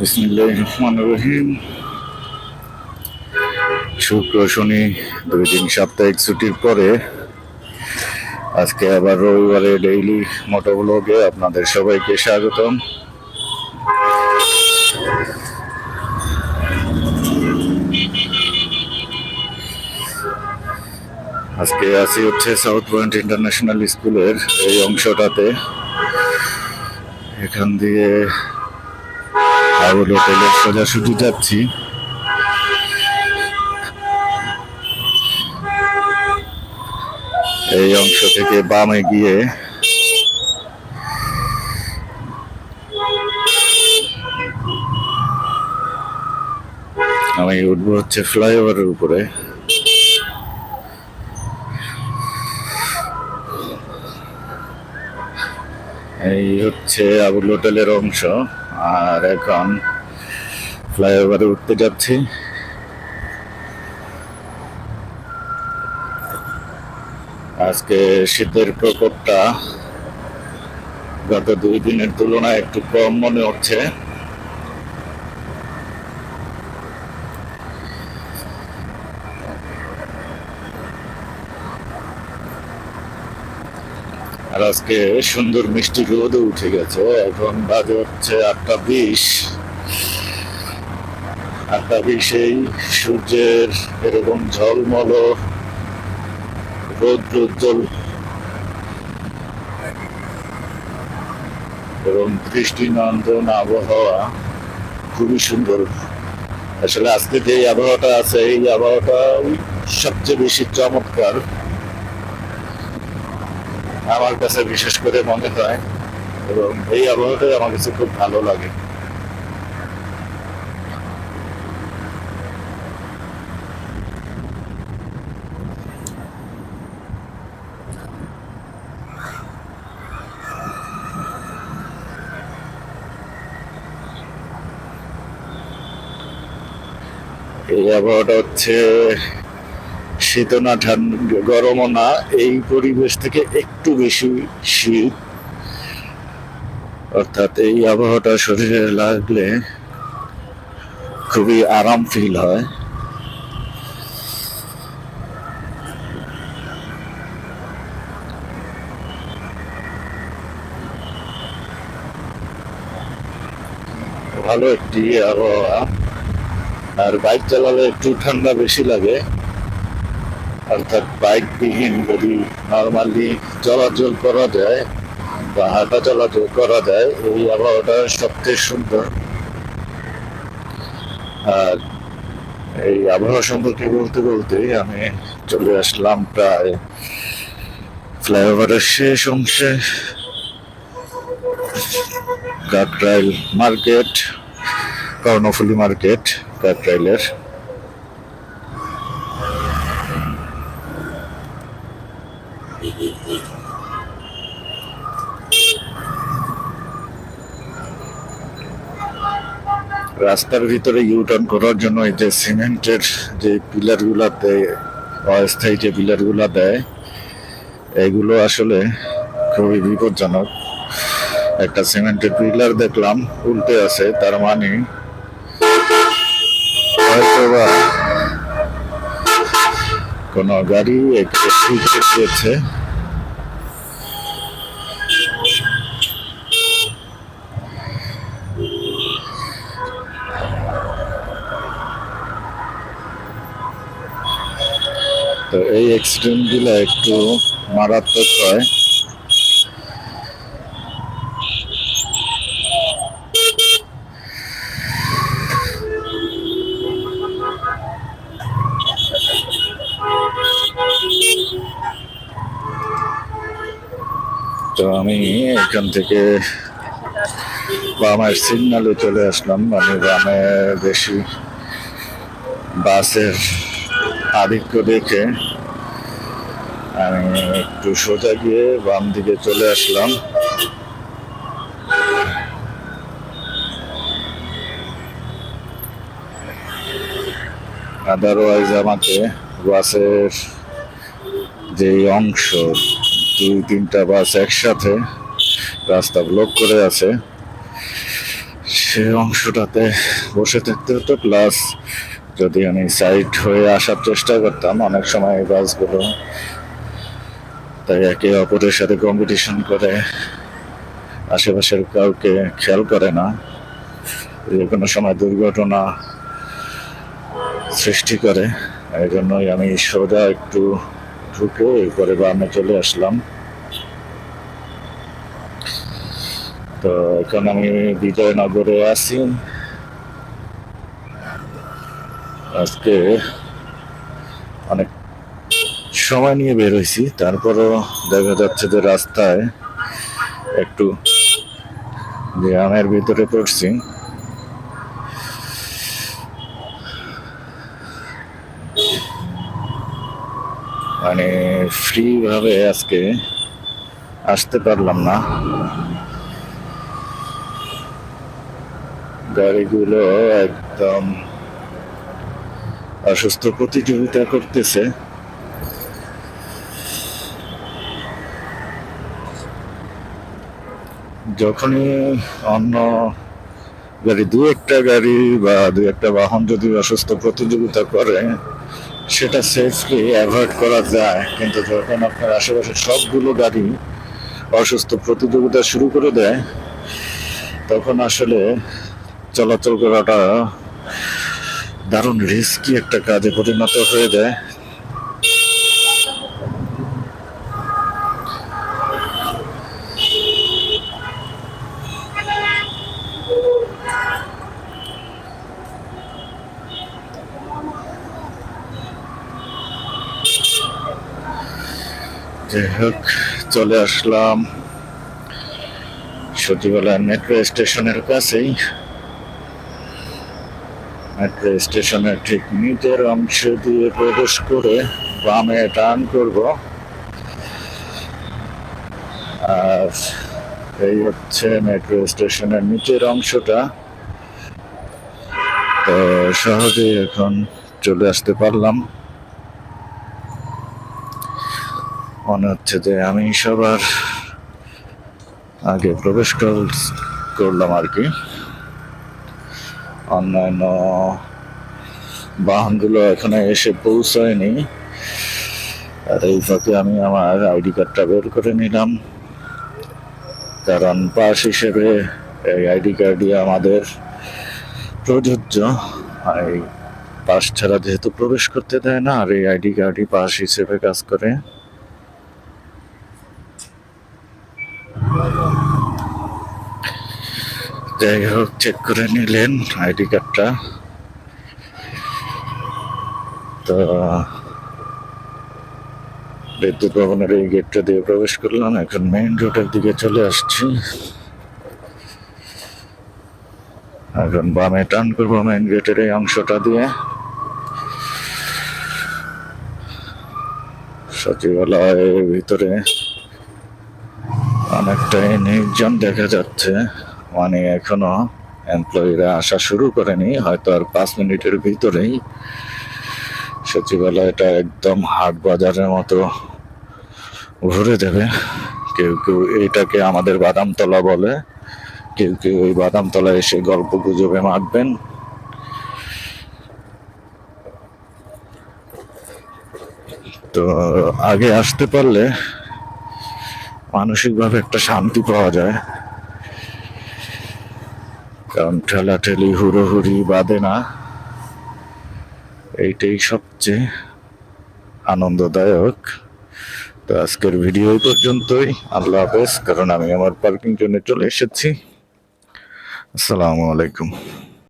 বিসমিল্লাহ রহমান রহিম। শুক্র শনি দুই দিন সাপ্তাহিক ছুটির পরে আজকে আবার রবিবারে ডেইলি মোটো আপনাদের সবাইকে স্বাগতম। আজকে আছি হচ্ছে সাউথ পয়েন্ট ইন্টারন্যাশনাল স্কুলের এই অংশটাতে। এখান দিয়ে আবুল হোটেলের সোজাসুজি যাচ্ছি। এই অংশ থেকে বামে গিয়ে আমি উঠবো হচ্ছে ফ্লাইওভারের উপরে। এই হচ্ছে আবুল হোটেলের অংশ। আর এখন ফ্লাইওভারে উঠতে যাচ্ছি। আজকে শীতের প্রকোপটা গত দুই দিনের তুলনায় একটু কম মনে হচ্ছে। আর আজকে সুন্দর মিষ্টি রোদও উঠে গেছে, এখন বাজে হচ্ছে আটটা বিশ। আটটা বিশেই সূর্যের এরকম ঝলমল, রোদ উজ্জ্বল এবং দৃষ্টিনন্দন আবহাওয়া খুবই সুন্দর। আসলে আজকে যে আবহাওয়াটা আছে, এই আবহাওয়াটা সবচেয়ে বেশি চমৎকার। আমার কাছে বিশেষ করে মনে হয়, এবং এই আবহাওয়াটাই আমার কাছে খুব ভালো লাগে। এই আবহাওয়াটা হচ্ছে শীত না ঠান্ডা গরমও না, এই পরিবেশ থেকে একটু বেশি শীত। অর্থাৎ এই আবহাওয়াটা শরীরে লাগলে খুবই আরাম ফিল হয়। ভালো একটি আবহাওয়া। আর বাইক চালালে একটু ঠান্ডা বেশি লাগে। অর্থাৎ বাইক বিহীন যদি নর্মালি চলাচল করা যায় বা হাঁটা চলাচল করা যায়, এই আবহাওয়াটা সবচেয়ে সুন্দর। আর এই আবহাওয়া সম্পর্কে বলতে বলতেই আমি চলে আসলাম প্রায় ফ্লাইওভারের শেষ অংশে। কাকরাইল মার্কেট, কর্ণফুলি মার্কেট কাকরাইলের রাস্তার ভিতরে ইউটার্ন করার জন্য এই যে সিমেন্টের যে পিলারগুলা দেয় অস্থায়ী যে পিলারগুলা দেয়, এগুলো আসলে খুবই বিপজ্জনক। একটা সিমেন্টের পিলার দেখলাম, উল্টে আছে, তার মানে হয়তো বা কোনো গাড়ি একে ঠিক দিয়েছে তো এই অ্যাক্সিডেন্টগুলো একটু মারাত্মক হয়। তো আমি এখান থেকে বামের সিগনালে চলে আসলাম। মানে বামে বেশি বাসের আধিক্য দেখে আমি একটু সোজা গিয়ে বাম দিকে চলে আসলাম। আদারওয়াইজ আমাকে বাসের যে অংশ, দুই, তিনটা বাস একসাথে রাস্তা ব্লক করে আছে, সে অংশটাতে বসে থাকতে হতো প্লাস যদি আমি সাইড হয়ে আসার চেষ্টা করতাম, অনেক সময় এই বাসগুলো তাই একে অপরের সাথে কম্পিটিশন করে, আশেপাশের কাউকে খেয়াল করে না। যে কোনো সময় দুর্ঘটনা সৃষ্টি করে, এই জন্যই আমি সোজা একটু ঢুকে এরপরে বামে চলে আসলাম। তো এখন আমি বিজয়নগরে আছি। আজকে অনেক সময় নিয়ে বের হয়েছি। তারপরও দেখা যাচ্ছে যে রাস্তায় একটু জ্যামের ভিতরে পড়ছি। মানে ফ্রি ভাবে আজকে আসতে পারলাম না। গাড়িগুলো একদম অসুস্থ প্রতিযোগিতা করতেছে। যখনই অন্য গাড়ি, দু একটা গাড়ি বা দু একটা বাহন যদি অসুস্থ প্রতিযোগিতা করে, সেটা সেফলি অ্যাভয়েড করা যায়। কিন্তু যখন আপনার আশেপাশে সবগুলো গাড়ি অসুস্থ প্রতিযোগিতা শুরু করে দেয়, তখন আসলে চলাচল করাটা দারুণ রিস্কি একটা কাজে পরিণত হয়ে যায়। হোক চলে আসলাম সচিবালয় মেট্রো স্টেশনের কাছেই। মেট্রো স্টেশনের ঠিক নিচের অংশ দিয়ে প্রবেশ করে বামে টার্ন করব। আর এই হচ্ছে মেট্রো স্টেশনের নিচের অংশটা। তো সহজেই এখন চলে আসতে পারলাম। মনে হচ্ছে যে আমি সবার আগে প্রবেশ কর- করলাম আর কি। অন্যান্য বাহনগুলো এখানে এসে পৌঁছায়নি। আর এই ফাঁকে আমি আমার আইডি কার্ডটা বের করে নিলাম। কারণ পাস হিসেবে এই আইডি কার্ডই আমাদের প্রযোজ্য। এই পাস ছাড়া যেহেতু প্রবেশ করতে দেয় না, আর এই আইডি কার্ডই পাস হিসেবে কাজ করে। যাই হোক চেক করে নিলেন আইডি কার্ডটা। তো, বিদ্যুৎ ভবনের এই গেটটা দিয়ে প্রবেশ করলাম, এখন মেইন রোডের দিকে চলে আসছি। এখন বামে টার্ন করব মেইন গেটের এই অংশটা দিয়ে। সচিবালয়ের ভিতরে অনেকটাই নির্জন দেখা যাচ্ছে। মানে এখনও এমপ্লয়িরা আসা শুরু করেনি, হয়তো আর পাঁচ মিনিটের ভিতরেই সচিবালয়টা একদম হাট বাজারের মতো ভরে দেবে। কেউ কেউ এইটাকে আমাদের বাদামতলা বলে, কেউ কেউ ওই বাদামতলা এসে গল্প গুজবে মাখবেন। তো আগে আসতে পারলে মানসিকভাবে একটা শান্তি পাওয়া যায়। কারণ ঠেলা ঠেলাঠেলি, হুড়োহুড়ি বাঁধে না। এইটাই সবচেয়ে আনন্দদায়ক। তো আজকের ভিডিও পর্যন্তই। আল্লাহ হাফেজ। কারণ আমি আমার পার্কিং জন্য চলে এসেছি। আসসালামু আলাইকুম।